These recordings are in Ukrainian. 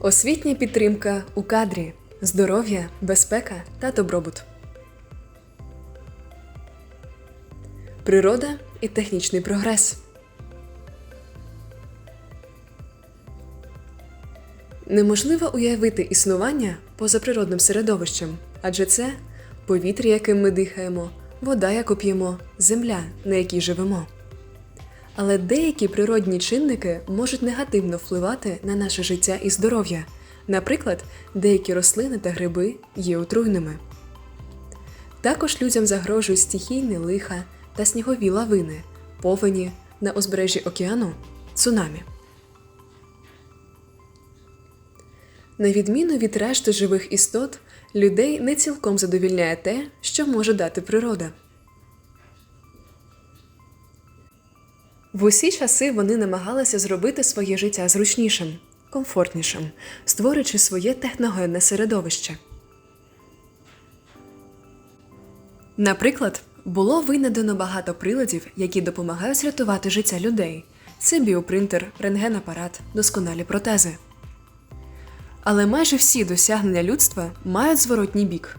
Освітня підтримка у кадрі, здоров'я, безпека та добробут. Природа і технічний прогрес. Неможливо уявити існування поза природним середовищем, адже це повітря, яким ми дихаємо, вода, яку п'ємо, земля, на якій живемо. Але деякі природні чинники можуть негативно впливати на наше життя і здоров'я. Наприклад, деякі рослини та гриби є отруйними. Також людям загрожують стихійні лиха та снігові лавини, повені на узбережжі океану, цунамі. На відміну від решти живих істот, людей не цілком задовільняє те, що може дати природа. В усі часи вони намагалися зробити своє життя зручнішим, комфортнішим, створюючи своє техногенне середовище. Наприклад, було винайдено багато приладів, які допомагають рятувати життя людей. Це біопринтер, рентгенапарат, досконалі протези. Але майже всі досягнення людства мають зворотній бік.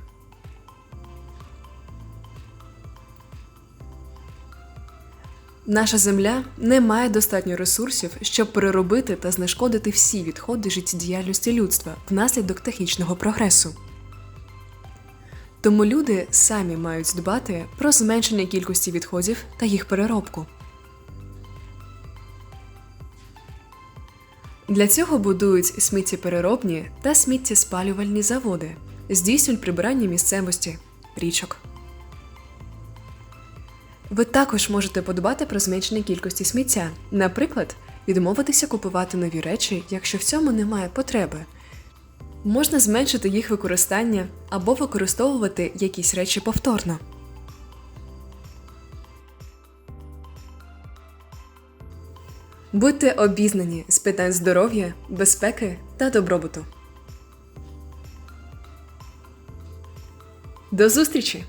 Наша земля не має достатньо ресурсів, щоб переробити та знешкодити всі відходи життєдіяльності людства внаслідок технічного прогресу. Тому люди самі мають дбати про зменшення кількості відходів та їх переробку. Для цього будують сміттєпереробні та сміттєспалювальні заводи, здійснюють прибирання місцевості, річок. Ви також можете подбати про зменшення кількості сміття, наприклад, відмовитися купувати нові речі, якщо в цьому немає потреби. Можна зменшити їх використання або використовувати якісь речі повторно. Будьте обізнані з питань здоров'я, безпеки та добробуту. До зустрічі!